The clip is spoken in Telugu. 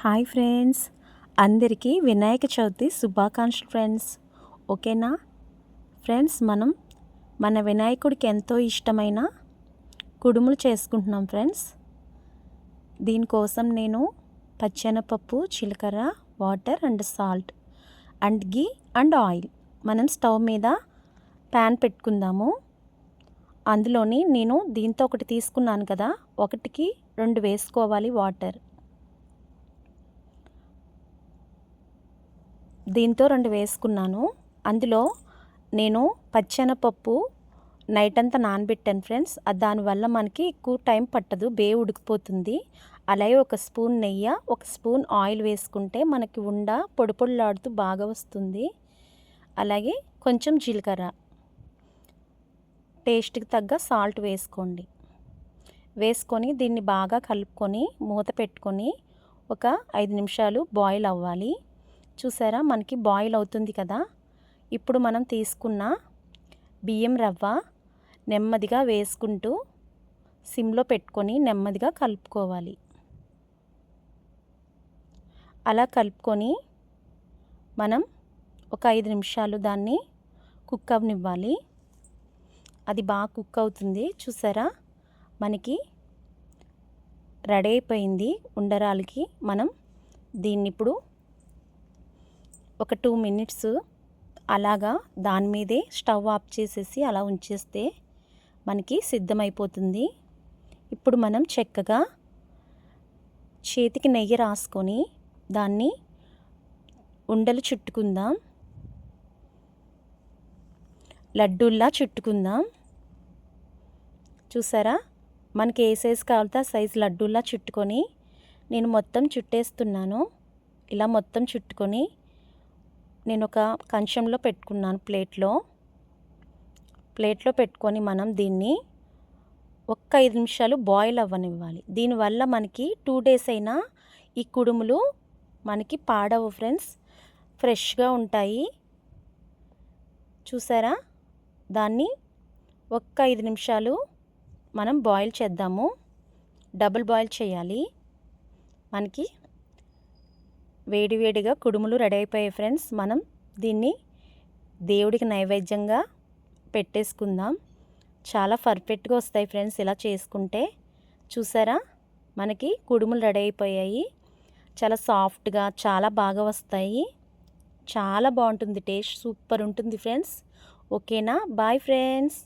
Hi friends. అందరికీ వినాయక చవితి శుభాకాంక్షలు ఫ్రెండ్స్. ఓకేనా? ఫ్రెండ్స్ మనం మన వినాయకుడికి ఎంతో ఇష్టమైన కుడుములు చేసుకుంటున్నాం ఫ్రెండ్స్. దీనికోసం నేను పచ్చెనపప్పు జీలకర్ర water and salt and ghee and oil మనం స్టవ్ మీద ప్యాన్ పెట్టుకుందాము. అందులోని నేను దీంతో ఒకటి తీసుకున్నాను కదా ఒకటికి రెండు వేసుకోవాలి వాటర్. దీంతో రెండు వేసుకున్నాను. అందులో నేను పచ్చెనపప్పు నైట్ అంతా నానబెట్టాను ఫ్రెండ్స్. దానివల్ల మనకి ఎక్కువ టైం పట్టదు. బే ఉడికిపోతుంది. అలాగే ఒక స్పూన్ నెయ్యి ఒక స్పూన్ ఆయిల్ వేసుకుంటే మనకి ఉండ పొడి పొడిలాడుతూ బాగా వస్తుంది. అలాగే కొంచెం జీలకర్ర. టేస్ట్కి తగ్గ సాల్ట్ వేసుకోండి. వేసుకొని దీన్ని బాగా కలుపుకొని మూత పెట్టుకొని ఒక ఐదు నిమిషాలు బాయిల్ అవ్వాలి. చూసారా? మనకి బాయిల్ అవుతుంది కదా? ఇప్పుడు మనం తీసుకున్న బియ్యం రవ్వ నెమ్మదిగా వేసుకుంటూ సిమ్లో పెట్టుకొని నెమ్మదిగా కలుపుకోవాలి. అలా కలుపుకొని మనం ఒక ఐదు నిమిషాలు దాన్ని కుక్ అవనివ్వాలి. అది బాగా కుక్ అవుతుంది. చూసారా? మనకి రెడీ అయిపోయింది. ఉండరాలకి మనం దీన్ని ఇప్పుడు ఒక టూ మినిట్స్ అలాగా దాని మీదే స్టవ్ ఆఫ్ చేసేసి అలా ఉంచేస్తే మనకి సిద్ధమైపోతుంది. ఇప్పుడు మనం చక్కగా చేతికి నెయ్యి రాసుకొని దాన్ని ఉండలు చుట్టుకుందాం. లడ్డూల్లా చుట్టుకుందాం. చూసారా? మనకి ఏ సైజు కావాలితే ఆ సైజు లడ్డూల్లా చుట్టుకొని నేను మొత్తం చుట్టేస్తున్నాను. ఇలా మొత్తం చుట్టుకొని నేను ఒక కంచంలో పెట్టుకున్నాను ప్లేట్లో. ప్లేట్లో పెట్టుకొని మనం దీన్ని ఒక్క ఐదు నిమిషాలు బాయిల్ అవ్వనివ్వాలి. దీనివల్ల మనకి టూ డేస్ అయినా ఈ కుడుములు మనకి పాడవు ఫ్రెండ్స్. ఫ్రెష్గా ఉంటాయి. చూసారా? దాన్ని ఒక్క ఐదు నిమిషాలు మనం బాయిల్ చేద్దాము. డబుల్ బాయిల్ చేయాలి. మనకి వేడివేడిగా కుడుములు రెడీ అయిపోయాయి ఫ్రెండ్స్ మనం దీన్ని దేవుడికి నైవేద్యంగా పెట్టేసుకుందాం. చాలా పర్ఫెక్ట్గా వస్తాయి ఫ్రెండ్స్ ఇలా చేసుకుంటే. చూసారా? మనకి కుడుములు రెడీ అయిపోయాయి. చాలా సాఫ్ట్గా చాలా బాగా వస్తాయి. చాలా బాగుంటుంది టేస్ట్ సూపర్ ఉంటుంది ఫ్రెండ్స్ ఓకేనా బాయ్ ఫ్రెండ్స్